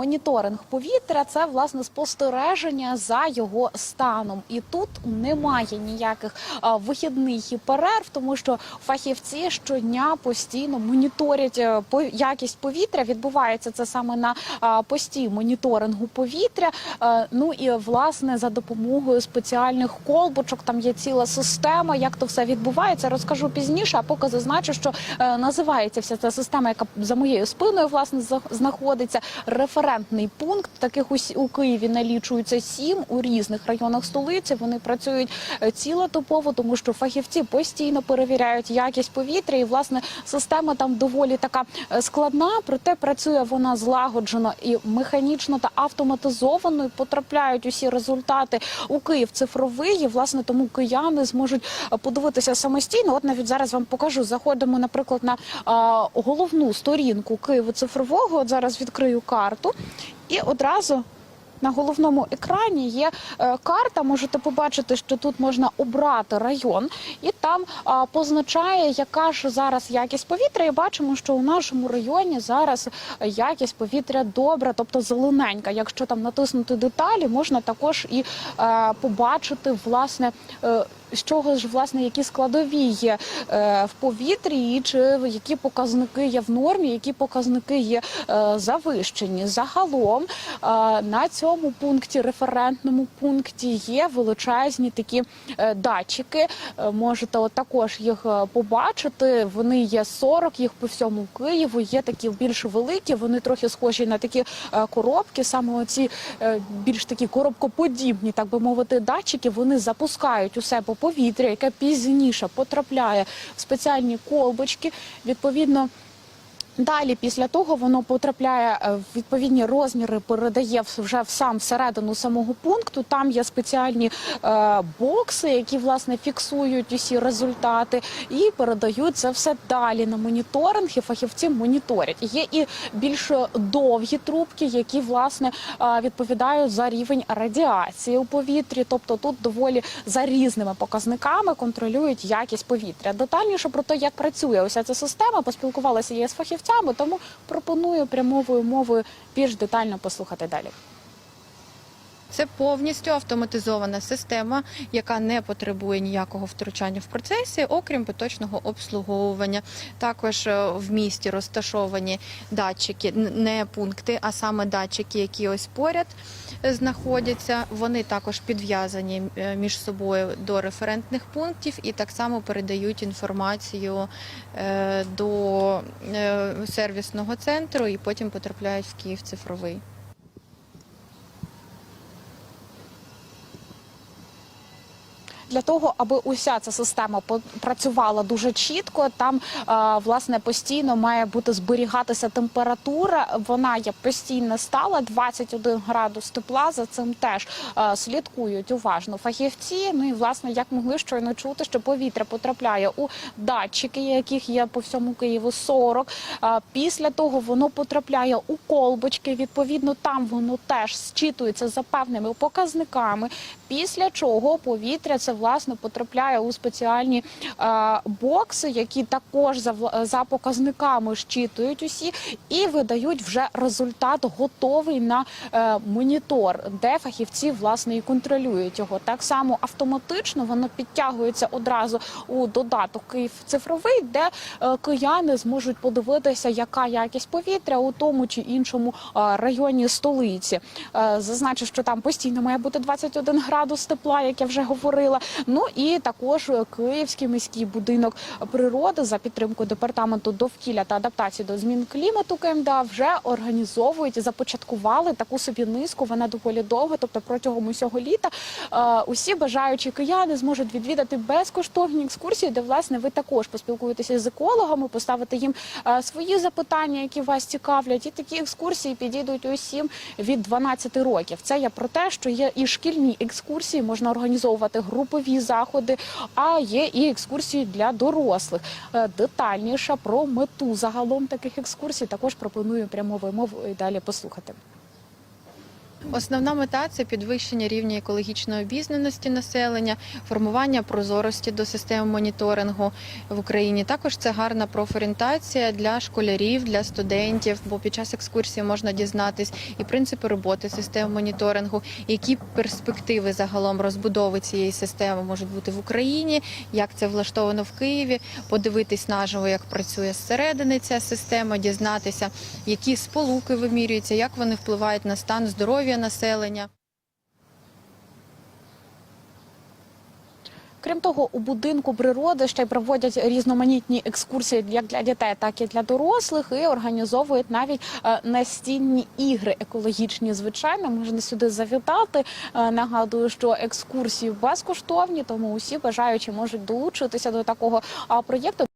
Моніторинг повітря це власне спостереження за його станом, і тут немає ніяких а, вихідних і перерв, тому що фахівці щодня постійно моніторять е, по- якість повітря. Відбувається це саме на а, пості моніторингу повітря. Е, Ну і власне за допомогою спеціальних колбочок там є ціла система. Як то все відбувається, розкажу пізніше. А поки зазначу, що е, називається вся ця система, яка за моєю спиною власне знаходиться референтний пункт. Таких усі- у Києві налічується сім у різних районах столиці. Вони працюють е, цілодобово, тому що фахівці постійно перевіряють якість повітря. І власне система там доволі така е, складна, проте працює вона злагоджено і механічно та автоматизовано. І потрапляють усі результати у Київ цифровий. І, власне, тому кияни зможуть е, подивитися самостійно. От навіть зараз вам покажу. Заходимо, наприклад, на а, головну сторінку Києву цифрового. От зараз відкрию карту і одразу. На головному екрані є е, карта. Можете побачити, що тут можна обрати район, і там позначає, яка ж зараз якість повітря. І бачимо, що у нашому районі зараз якість повітря добра, тобто зелененька. Якщо там натиснути деталі, можна також і е, побачити власне. З чого ж власне які складові є е, в повітрі, і чи які показники є в нормі, які показники є е, завищені. Загалом е, на цьому пункті, референтному пункті, є величезні такі датчики. Можете от також їх побачити. Вони є 40, їх по всьому Києву. Є такі більш великі. Вони трохи схожі на такі коробки. Саме оці більш такі коробкоподібні, так би мовити, датчики. Вони запускають у себе повітря, яке пізніше потрапляє в спеціальні колбочки. Відповідно. Далі, після того, воно потрапляє е, в відповідні розміри, передає вже в сам всередину самого пункту. Там є спеціальні е, бокси, які власне фіксують усі результати, і передають це все далі на моніторинг. І фахівці моніторять. Є і більш довгі трубки, які власне е, відповідають за рівень радіації у повітрі. Тобто тут доволі за різними показниками контролюють якість повітря. Детальніше про те, як працює уся ця система, поспілкувалася я з фахівцями, тому пропоную прямовою мовою більш детально послухати далі. Це повністю автоматизована система, яка не потребує ніякого втручання в процесі, окрім поточного обслуговування. Також е, в місті розташовані датчики, не пункти, а саме датчики, які ось поряд е, знаходяться. Вони також підв'язані е, між собою до референтних пунктів і так само передають інформацію до сервісного центру і потім потрапляють в Київ цифровий. Для того, аби уся ця система працювала дуже чітко, там е, власне постійно має бути зберігатися температура. Вона є постійно стала 21 градус тепла. За цим теж е, слідкують уважно фахівці. Ну і власне, як могли щойно чути, що повітря потрапляє у датчики, яких є по всьому Києву 40. Е, Після того воно потрапляє у колбочки. Відповідно, там воно теж зчитується за певними показниками. Після чого повітря це власне потрапляє у спеціальні е, бокси, які також за, за показниками щитують усі і видають вже результат готовий на е, монітор, де фахівці власне і контролюють його. Так само автоматично воно підтягується одразу у додаток Київ цифровий, де е, кияни зможуть подивитися, яка якість повітря у тому чи іншому районі столиці. Зазначу, що там постійно має бути 21 градус тепла, як я вже говорила. Ну і також е, Київський міський будинок природи за підтримкою департаменту довкілля та адаптації до змін клімату КМДА вже організовують започаткували таку собі низку. Вона доволі довга, тобто протягом усього літа е, усі бажаючі кияни зможуть відвідати безкоштовні екскурсії, де власне ви також поспілкуєтеся з екологами, поставити їм е, свої запитання, які вас цікавлять. І такі екскурсії підійдуть усім від 12 років. Це є про те, що є і шкільні екскурсії, можна організовувати групові заходи, а є і екскурсії для дорослих. Е, Детальніше про мету загалом таких екскурсій також пропоную прямо вимов і далі послухати. Основна мета це підвищення рівня екологічної обізнаності населення, формування прозорості до системи моніторингу в Україні. Також це гарна профорієнтація для школярів, для студентів, бо під час екскурсії можна дізнатись і принципи роботи системи моніторингу, які перспективи загалом розбудови цієї системи можуть бути в Україні, як це влаштовано в Києві, подивитись наживо, як працює зсередини ця система, дізнатися, які сполуки вимірюються, як вони впливають на стан здоров'я населення. Крім того, у будинку природи ще й проводять різноманітні екскурсії як для дітей, так і для дорослих, і організовують навіть е, настільні ігри екологічні. Звичайно, можна сюди завітати. Е, Нагадую, що екскурсії безкоштовні, тому усі бажаючі можуть долучитися до такого проєкту.